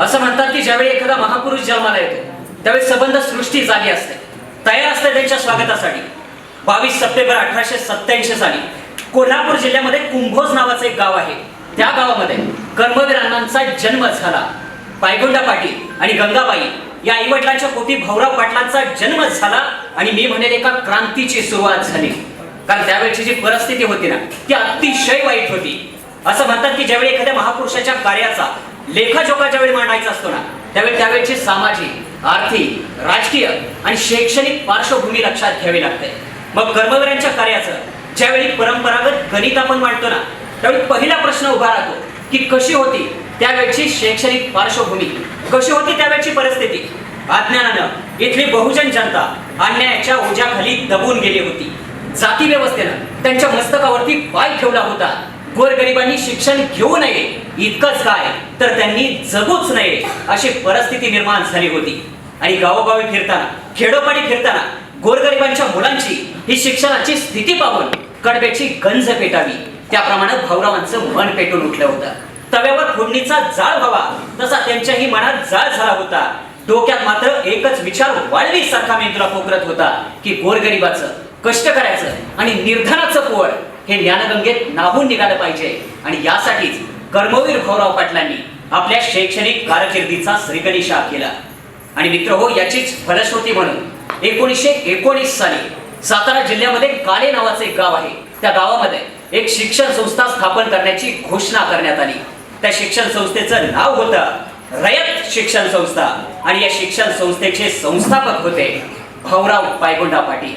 असं म्हणतात की ज्यावेळी एखादा महापुरुष जन्माला येतो त्यावेळी संबंध सृष्टी जागी असते. तयार असते त्यांच्या स्वागतासाठी. बावीस सप्टेंबर अठराशे सत्याऐंशी साली कोल्हापूर जिल्ह्यामध्ये कुंभोज नावाचं एक गाव आहे. त्या गावामध्ये कर्मवीर अण्णांचा जन्म झाला. पायगुंडा पाटील आणि गंगाबाई या आईवडिलांच्या पोटी भाऊराव पाटलांचा जन्म झाला आणि मी म्हणेल एका क्रांतीची सुरुवात झाली. कारण त्यावेळची जी परिस्थिती होती ना ती अतिशय वाईट होती. असं म्हणतात की ज्यावेळी एखाद्या महापुरुषाच्या कार्याचा लेखाजोखा ज्यावेळी मांडायचा असतो ना त्यावेळी त्यावेळची सामाजिक आर्थिक राजकीय आणि शैक्षणिक पार्श्वभूमी लक्षात घ्यावी लागते. मग कर्मवीरांच्या कार्याचं ज्यावेळी परंपरागत गणित आपण मांडतो ना त्यावेळी पहिला प्रश्न उभा राहतो की कशी होती त्यावेळची शैक्षणिक पार्श्वभूमी? कशी होती त्यावेळची परिस्थिती? अज्ञानानं इथली बहुजन जनता अन्यायाच्या ओझ्याखाली दबून गेली होती. जाती व्यवस्थेनं त्यांच्या मस्तकावरती पाय ठेवला होता. गोरगरिबांनी शिक्षण घेऊ नये. इतकंच काय? तर त्यांनी जगूच नये अशी परिस्थिती निर्माण झाली होती. आणि गावोगावी फिरताना खेडोपाडी फिरताना गोरगरिबांच्या मुलांची ही शिक्षणाची स्थिती पाहून कडब्याची गंज पेटावी. त्याप्रमाणे भाऊरावांचं मन पेटून उठलं होतं. तव्यावर फोडणीचा जाळ व्हावा तसा त्यांच्याही मनात जाळ झाला होता. डोक्यात मात्र एकच विचार वाळवी सारखा मेंदूला पोकरत होता की गोरगरिबाचं कष्ट करायचं आणि निर्धनाचं पोळ हे ज्ञानगंगेत नाहून निघालं पाहिजे. आणि यासाठीच कर्मवीर भाऊराव पाटलांनी आपल्या शैक्षणिक कारकिर्दीचा श्रीकनिशा केला. आणि मित्र हो याचीच फलश्रुती म्हणून एकोणीसशे एकोणीस साली सातारा जिल्ह्यामध्ये काले नावाचे एक गाव आहे. त्या गावामध्ये एक शिक्षण संस्था स्थापन करण्याची घोषणा करण्यात आली. त्या शिक्षण संस्थेचं नाव होतं रयत शिक्षण संस्था. आणि या शिक्षण संस्थेचे संस्थापक होते भाऊराव पायगुंडा पाटील.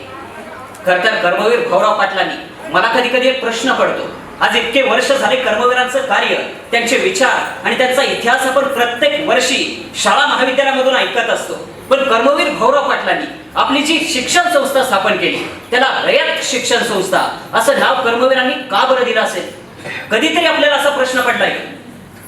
खर तर कर्मवीर भाऊराव पाटलांनी मला कधी कधी एक प्रश्न पडतो. आज इतके वर्ष झाले कर्मवीरांचं कार्य त्यांचे विचार आणि त्यांचा इतिहास आपण प्रत्येक वर्षी शाळा महाविद्यालयामधून ऐकत असतो. पण कर्मवीर भाऊराव पाटलांनी आपली जी शिक्षण संस्था स्थापन केली त्याला रयत शिक्षण संस्था असं नाव कर्मवीरांनी का बरं दिलं असेल? कधीतरी आपल्याला असा प्रश्न पडलाय.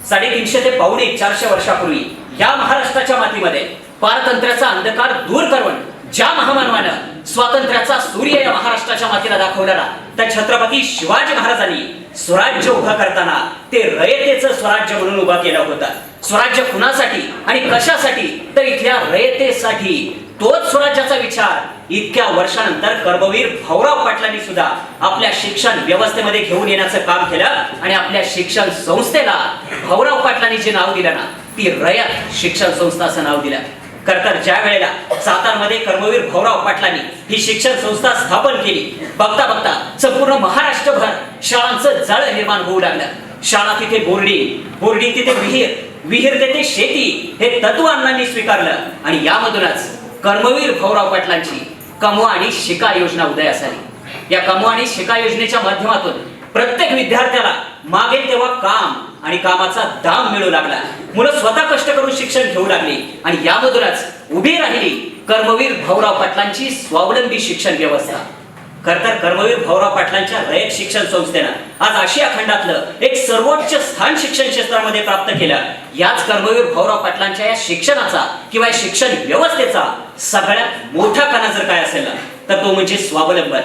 साडेतीनशे ते पावणे चारशे वर्षापूर्वी या महाराष्ट्राच्या मातीमध्ये पारतंत्र्याचा अंधकार दूर करून ज्या महामानवानं स्वातंत्र्याचा सूर्य या महाराष्ट्राच्या मातीला दाखवलेला. त्या छत्रपती शिवाजी महाराजांनी स्वराज्य उभा करताना ते रयतेचं स्वराज्य म्हणून उभा केला होता. स्वराज्य कुणासाठी आणि कशासाठी? तर इथल्या रयतेसाठी. तोच स्वराज्याचा विचार इतक्या वर्षानंतर कर्मवीर भाऊराव पाटलांनी सुद्धा आपल्या शिक्षण व्यवस्थेमध्ये घेऊन येण्याचं काम केलं आणि आपल्या शिक्षण संस्थेला भाऊराव पाटलांनी जे नाव दिलं ना ती रयत शिक्षण संस्था असं नाव दिलं. करतात ज्या वेळेला सातारमध्ये कर्मवीर भाऊराव पाटलांनी ही शिक्षण संस्था स्थापन केली बघता बघता संपूर्ण महाराष्ट्रभर शाळांचं जाळ निर्माण होऊ लागलं. शाळा तिथे बोर्डी बोर्डी तिथे विहीर विहीर तिथे शेती हे तत्व अण्णांनी स्वीकारलं आणि यामधूनच कर्मवीर भाऊराव पाटलांची कमवा आणि शिका योजना उदयास आली. या कमवा आणि शिका योजनेच्या माध्यमातून प्रत्येक विद्यार्थ्याला मागेल तेव्हा काम आणि कामाचा दाम मिळू लागला. मुलं स्वतः कष्ट करून शिक्षण घेऊ लागली. आणि यामधूनच उभी राहिली कर्मवीर भाऊराव पाटलांची स्वावलंबी शिक्षण व्यवस्था. खरतर कर्मवीर भाऊराव पाटलांच्या रयत शिक्षण संस्थेनं आज आशिया खंडातलं एक सर्वोच्च स्थान शिक्षण क्षेत्रामध्ये प्राप्त केलं. याच कर्मवीर भाऊराव पाटलांच्या या शिक्षणाचा किंवा या शिक्षण व्यवस्थेचा सगळ्यात मोठा कणा जर काय असेल तर तो म्हणजे स्वावलंबन.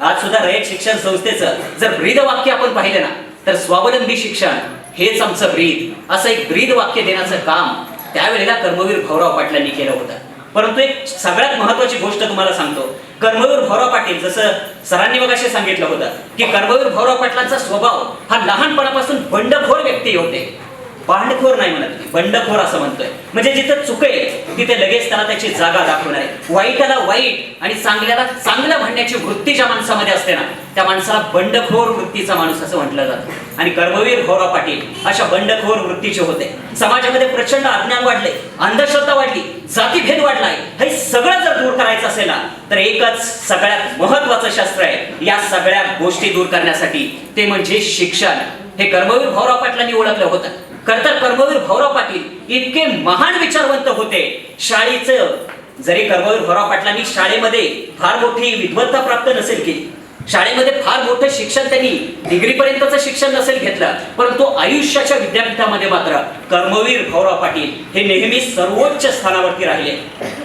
आज सुद्धा रयत शिक्षण संस्थेचं जर ब्रीद वाक्य आपण पाहिलं ना तर स्वावलंबी शिक्षण हेच आमचं ब्रीद. असं एक ब्रीद वाक्य देण्याचं काम त्यावेळेला कर्मवीर भाऊराव पाटलांनी केलं होतं. परंतु एक सगळ्यात महत्वाची गोष्ट तुम्हाला सांगतो. कर्मवीर भाऊराव पाटील जसं सरांनी मगाशी सांगितलं होतं की कर्मवीर भाऊराव पाटलांचा स्वभाव हा लहानपणापासून बंडखोर व्यक्ती होते. भांडखोर नाही म्हणत मी, बंडखोर असं म्हणतोय. म्हणजे जिथं चुकेल तिथे लगेच त्याला त्याची जागा दाखवणार आहे. वाईटाला वाईट आणि चांगल्याला चांगलं म्हणण्याची वृत्ती ज्या माणसामध्ये असते ना त्या माणसाला बंडखोर वृत्तीचा माणूस असं म्हटलं जातं. आणि कर्मवीर भाऊराव पाटील अशा बंडखोर वृत्तीचे होते. समाजामध्ये प्रचंड अज्ञान वाढले अंधश्रद्धा वाढली जातीभेद वाढलाय. हे सगळं जर दूर करायचं असेल ना तर एकच सगळ्यात महत्वाचं शास्त्र आहे या सगळ्या गोष्टी दूर करण्यासाठी ते म्हणजे शिक्षण. हे कर्मवीर भाऊराव पाटलांनी ओळखलं होतं. खरं कर्मवीर भाऊराव पाटील इतके महान विचारवंत होते. शाळेचं जरी कर्मवीर भाऊराव पाटलांनी शाळेमध्ये फार मोठी विद्वत्ता प्राप्त नसेल केली शाळेमध्ये फार मोठं शिक्षण त्यांनी डिग्री पर्यंतचं शिक्षण नसेल घेतलं परंतु आयुष्याच्या विद्यापीठामध्ये मात्र कर्मवीर भाऊराव पाटील हे नेहमी सर्वोच्च स्थानावरती राहिले.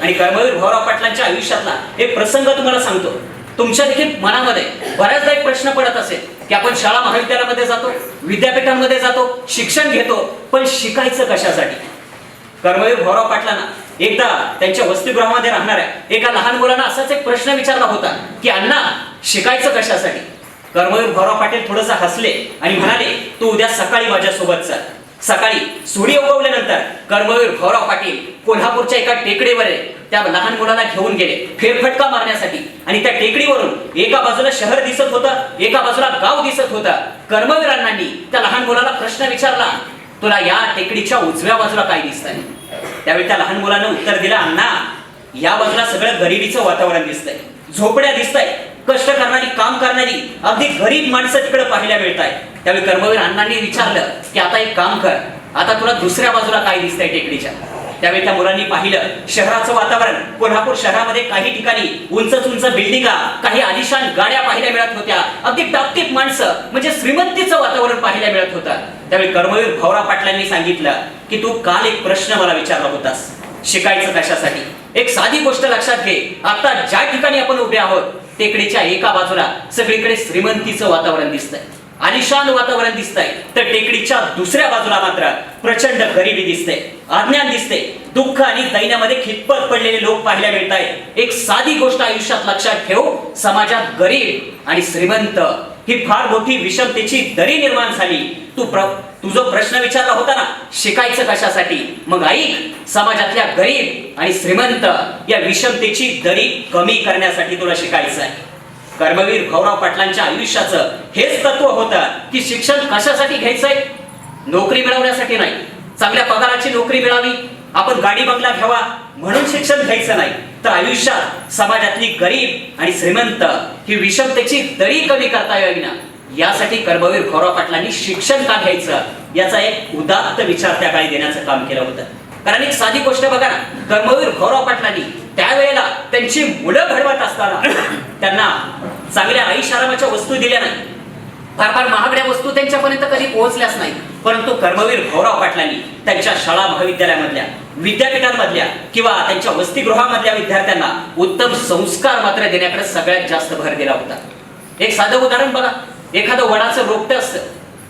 आणि कर्मवीर भाऊराव पाटलांच्या आयुष्यातला एक प्रसंग तुम्हाला सांगतो. तुमच्या देखील मनामध्ये बऱ्याचदा एक प्रश्न पडत असेल की आपण शाळा महाविद्यालयामध्ये जातो विद्यापीठांमध्ये जातो शिक्षण घेतो पण शिकायचं कशासाठी? कर्मवीर भाऊराव पाटलांना एकदा त्यांच्या वसतिगृहामध्ये राहणाऱ्या एका लहान मुलांना असाच एक प्रश्न विचारला होता की अण्णा शिकायचं कशासाठी? कर्मवीर भाऊराव पाटील थोडंसं हसले आणि म्हणाले तू उद्या सकाळी माझ्यासोबत चाल सकाळी सूर्य उगवल्यानंतर कर्मवीर भाऊराव पाटील कोल्हापूरच्या एका टेकडीवर त्या लहान मुलाला घेऊन गेले. फेरफटका मारण्यासाठी. आणि त्या टेकडीवरून एका बाजूला शहर दिसत होतं एका बाजूला गाव दिसत होतं. कर्मवीर अण्णांनी त्या लहान मुलाला प्रश्न विचारला तुला या टेकडीच्या उजव्या बाजूला काय दिसतंय? त्यावेळी त्या लहान मुलानं उत्तर दिलं अण्णा या बाजूला सगळं गरिबीचं वातावरण दिसतंय. झोपड्या दिसतंय. कष्ट करणारी काम करणारी अगदी गरीब माणसं तिकडे पाहायला मिळत आहे त्यावेळी कर्मवीर अण्णांनी विचारलं की आता एक काम कर. आता तुला दुसऱ्या बाजूला काय दिसतंय टेकडीच्या? त्यावेळी त्या मुलांनी पाहिलं शहराचं वातावरण. कोल्हापूर शहरामध्ये काही ठिकाणी उंच उंच बिल्डिंगा काही आलिशान गाड्या पाहायला मिळत होत्या. अगदी टापटीप माणसं म्हणजे श्रीमंतीचं वातावरण पाहायला मिळत होतं. त्यावेळी कर्मवीर भावरा पाटलांनी सांगितलं की तू काल एक प्रश्न मला विचारला होतास. शिकायचं कशासाठी? एक साधी गोष्ट लक्षात घे. आता ज्या ठिकाणी आपण उभे आहोत टेकडीच्या एका बाजूला सगळीकडे श्रीमंतीचं वातावरण दिसतंय. आलिशान वातावरण दिसतंय. तर टेकडीच्या दुसऱ्या बाजूला मात्र प्रचंड गरिबी दिसते. अज्ञान दिसते. दुःख आणि दैन्यामध्ये खितपत पडलेले लोक पाहायला मिळत आहेत एक साधी गोष्ट आयुष्यात लक्षात ठेव समाजात गरीब आणि श्रीमंत ही फार मोठी विषमतेची दरी निर्माण झाली. तू प्र तुझा प्रश्न विचारला होता ना शिकायचं कशासाठी? मग ऐक समाजातल्या गरीब आणि श्रीमंत या विषमतेची दरी कमी करण्यासाठी तुला शिकायचं आहे कर्मवीर भाऊराव पाटलांच्या आयुष्याचं हेच तत्व होतं की शिक्षण कशासाठी घ्यायचंय? नोकरी मिळवण्यासाठी नाही. चांगल्या पगाराची नोकरी मिळावी. आपण गाडी बंगला घ्यावा म्हणून शिक्षण घ्यायचं नाही. तर आयुष्यात समाजातली गरीब आणि श्रीमंत ही विषमतेची दरी कमी करता यावी ना. यासाठी कर्मवीर भाऊराव पाटलांनी शिक्षण का घ्यायचं? याचा एक उदात्त विचार त्या काळी देण्याचं काम केलं होतं. कारण एक साधी गोष्ट बघा ना. कर्मवीर भाऊराव पाटलांनी त्यावेळेला त्यांची मुलं घडवत असताना त्यांना चांगल्या आईशारामाच्या वस्तू दिल्या नाही. फार फार महागड्या वस्तू त्यांच्यापर्यंत कधी पोहोचल्याच नाही. परंतु कर्मवीर भाऊराव पाटलांनी त्यांच्या शाळा महाविद्यालयामधल्या विद्यापीठांमधल्या किंवा त्यांच्या वसतिगृहामधल्या विद्यार्थ्यांना उत्तम संस्कार मात्र देण्याकडे सगळ्यात जास्त भर दिला होता. एक साधं उदाहरण बघा. एखादं वडाचं रोपटं असतं.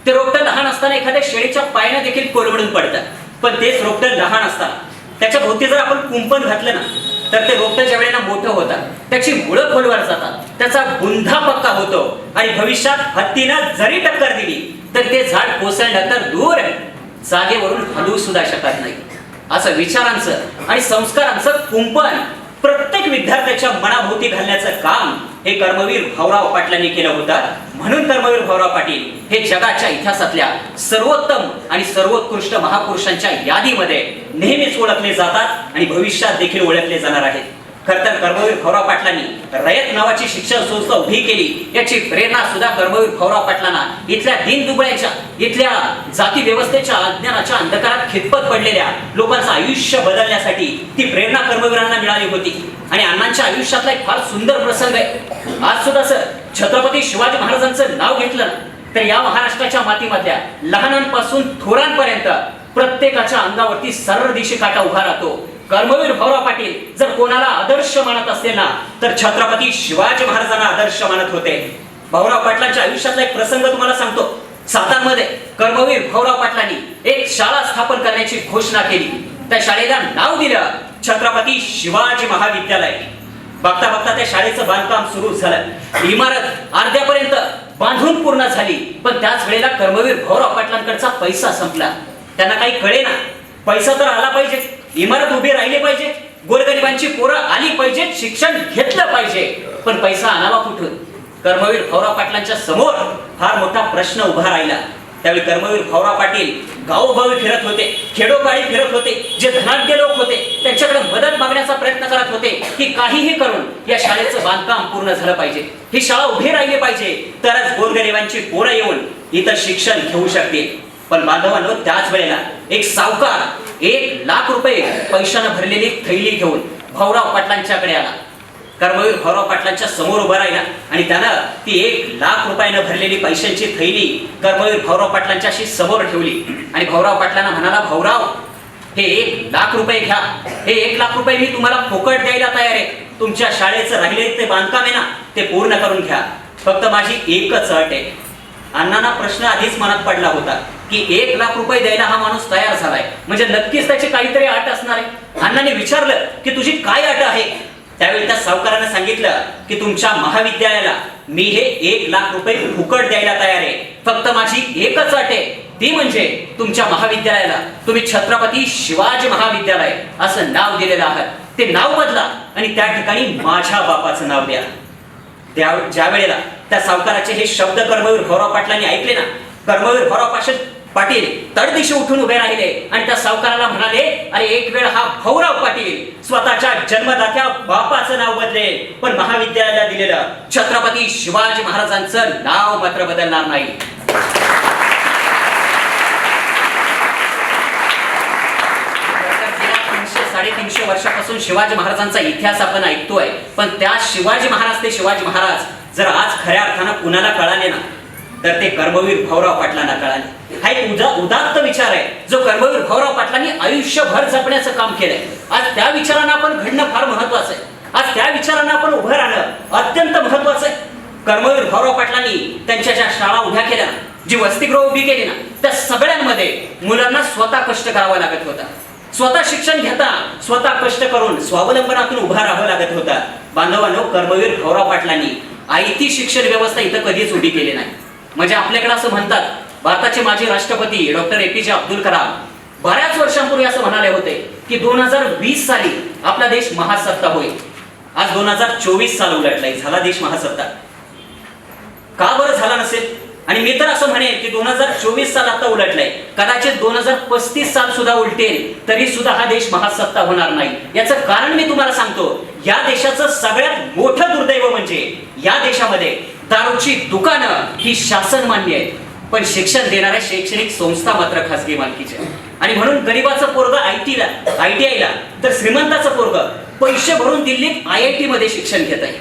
ते रोपटं लहान असताना एखाद्या शेळीच्या पायानं देखील कोरबडून पडतं. पण तेच रोपटं लहान असताना त्याच्या भोवती जर आपण कुंपण घातलं ना तर ते रोपटं वेळेला मोठं होतं त्याची मुळं खोलवर जातात. त्याचा बुंधा पक्का होतो. आणि भविष्यात हत्तीनं जरी टक्कर दिली तर ते झाड कोसळलं तर दूर आहे. जागेवरून हलवू सुद्धा शकत नाही. असं विचारांचं आणि संस्कारांचं कुंपण प्रत्येक विद्यार्थ्याच्या मनाभोवती घालण्याचं काम हे कर्मवीर भाऊराव पाटलांनी केलं होतं. म्हणून कर्मवीर भाऊराव पाटील हे जगाच्या इतिहासातल्या सर्वोत्तम आणि सर्वोत्कृष्ट महापुरुषांच्या यादीमध्ये नेहमीच ओळखले जातात आणि भविष्यात देखील ओळखले जाणार आहेत. खर तर कर्मवीर भाऊराव पाटलांनी रयत नावाची शिक्षण संस्था उभी केली याची प्रेरणा सुद्धा कर्मवीर भाऊराव पाटलांना इथल्या दीनदुबळ्याच्या इथल्या जाती व्यवस्थेच्या अज्ञानाच्या अंधकारात खितपत पडलेल्या लोकांचं आयुष्य बदलण्यासाठी ती प्रेरणा कर्मवीरांना मिळाली होती. आणि अण्णांच्या आयुष्यातला एक फार सुंदर प्रसंग आहे. आज सुद्धा सर छत्रपती शिवाजी महाराजांचं नाव घेतलं ना, तर या महाराष्ट्राच्या मातीमधल्या लहानांपासून थोरांपर्यंत प्रत्येकाच्या अंगावरती सरळ दिशी काटा उभा राहतो. कर्मवीर भाऊराव पाटील जर कोणाला आदर्श मानत असेल ना तर छत्रपती शिवाजी महाराजांना आदर्श मानत होते. भाऊराव पाटलांच्या आयुष्यातला एक प्रसंग तुम्हाला सांगतो. सातारमध्ये कर्मवीर भाऊराव पाटलांनी एक शाळा स्थापन करण्याची घोषणा केली. त्या शाळेला नाव दिलं छत्रपती शिवाजी महाविद्यालय. बघता बघता त्या शाळेचं बांधकाम सुरू झालं. इमारत अर्ध्यापर्यंत बांधून पूर्ण झाली. पण त्याच वेळेला कर्मवीर भाऊराव पाटलांकडचा पैसा संपला. त्यांना काही कळे ना पैसा तर आला पाहिजे. इमारत उभी राहिली पाहिजे. गोरगरिबांची पोरं आली पाहिजेत शिक्षण घेतलं पाहिजे. पण पैसा आणावा कुठून? कर्मवीर भाऊराव पाटलांच्या समोर फार मोठा प्रश्न उभा राहिला. त्यावेळी कर्मवीर भाऊराव पाटील गावोगावी फिरत होते खेडोपाळी फिरत होते जे धनाढ्य लोक होते त्यांच्याकडे मदत मागण्याचा प्रयत्न करत होते की काहीही करून या शाळेचं बांधकाम पूर्ण झालं पाहिजे. ही शाळा उभी राहिली पाहिजे. तरच गोरगरिबांची पोरं येऊन इथं शिक्षण घेऊ शकतील. पण बांधवांनो त्याच वेळेला एक सावकार एक लाख रुपये पैशानं भरलेली थैली घेऊन भाऊराव पाटलांच्याकडे आला. कर्मवीर भाऊराव पाटलांच्या समोर उभा राहिला. आणि त्यानं ती एक लाख रुपयानं भरलेली पैशांची थैली कर्मवीर भाऊराव पाटलांच्याशी समोर ठेवली. आणि भाऊराव पाटलांना म्हणाला भाऊराव हे एक लाख रुपये घ्या. हे एक लाख रुपये मी तुम्हाला फुकट द्यायला तयार आहे. तुमच्या शाळेचं राहिले ते बांधकाम आहे ना ते पूर्ण करून घ्या. फक्त माझी एकच अट आहे. अण्णांना प्रश्न आधीच मनात पडला होता की एक लाख रुपये द्यायला हा माणूस तयार झालाय. म्हणजे नक्कीच त्याची काहीतरी अट असणार आहे. अण्णांनी विचारलं की तुझी काय अट आहे? त्यावेळी त्या सावकारानं सांगितलं की तुमच्या महाविद्यालयाला मी हे एक लाख रुपये फुकट द्यायला तयार आहे. फक्त माझी एकच अट आहे. ती म्हणजे तुमच्या महाविद्यालयाला तुम्ही छत्रपती शिवाजी महाविद्यालय असं नाव दिलेलं आहात ते नाव बदला आणि त्या ठिकाणी माझ्या बापाचं नाव द्या. त्या ज्या वेळेला त्या सावकाराचे हे शब्द कर्मवीर भौराव पाटलांनी ऐकले ना कर्मवीर भौराव पाटील पाटील तडदिशी उठून उभे राहिले आणि त्या सावकाराला म्हणाले अरे एक वेळ हा भाऊराव पाटील स्वतःच्या जन्मदात्या बापाचं नाव बदले पण महाविद्यालयाला दिलेलं छत्रपती शिवाजी महाराजांचं नाव मात्र बदलणार नाही. तीनशे साडेतीनशे वर्षापासून शिवाजी महाराजांचा इतिहास आपण ऐकतोय पण त्या शिवाजी महाराज ते शिवाजी महाराज जर आज खऱ्या अर्थानं कुणाला कळाले ना तर ते कर्मवीर भाऊराव पाटलांना कळाले. हा एक उदा उदात्त विचार आहे. जो कर्मवीर भाऊराव पाटलांनी आयुष्यभर जपण्याचं काम केलंय. आज त्या विचारांना आपण घडणं फार महत्वाचं आहे. आज त्या विचारांना आपण उभं राहणं अत्यंत महत्वाचं आहे. कर्मवीर भाऊराव पाटलांनी त्यांच्या ज्या शाळा उभ्या केल्या ना, जी वसतिगृह उभी केली ना त्या सगळ्यांमध्ये मुलांना स्वतः कष्ट करावा लागत होता. स्वतः शिक्षण घेता स्वतः कष्ट करून स्वावलंबनातून उभा राहावं लागत होता. बांधवांनो कर्मवीर भाऊराव पाटलांनी आयती शिक्षण व्यवस्था इथं कधीच उभी केली नाही. म्हणजे आपल्याकडे असं म्हणतात भारताचे माजी राष्ट्रपती डॉक्टर ए पी जे अब्दुल कलाम बऱ्याच वर्षांपूर्वी असं म्हणाले होते की दोन हजार वीस साली आपला देश महासत्ता होईल. आज दोन हजार चोवीस साल उलटलाय झाला देश महासत्ता. का बरं झाला नसेल? आणि मी तर असं म्हणेन की दोन हजार चोवीस साल आता उलटलंय कदाचित दोन हजार पस्तीस साल सुद्धा उलटेल तरी सुद्धा हा देश महासत्ता होणार नाही. याचं कारण मी तुम्हाला सांगतो या देशाचं सगळ्यात मोठं दुर्दैव म्हणजे या देशामध्ये दारूची दुकानं ही शासन मान्य आहेत पण शिक्षण देणाऱ्या शैक्षणिक संस्था मात्र खासगी मालकीच्या आणि म्हणून गरीबाचं पोरग आय टीला आय टी आयला तर श्रीमंताचं पोरग पैसे भरून दिल्लीत आय आय टी मध्ये शिक्षण घेत आहे.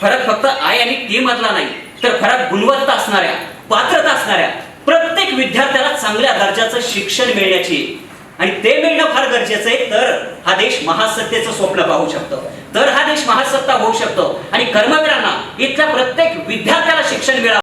फरक फक्त आय आणि टी मधला नाही तर फरक गुणवत्ता असणाऱ्या पात्रता असणाऱ्या प्रत्येक विद्यार्थ्याला चांगल्या दर्जाचं शिक्षण मिळण्याची आणि ते मिळणं फार गरजेचं आहे तर हा देश महासत्तेचं स्वप्न पाहू शकतो. तर हा देश महासत्ता होऊ शकतो. आणि कर्मवीरांना इथल्या प्रत्येक विद्यार्थ्याला शिक्षण मिळावं.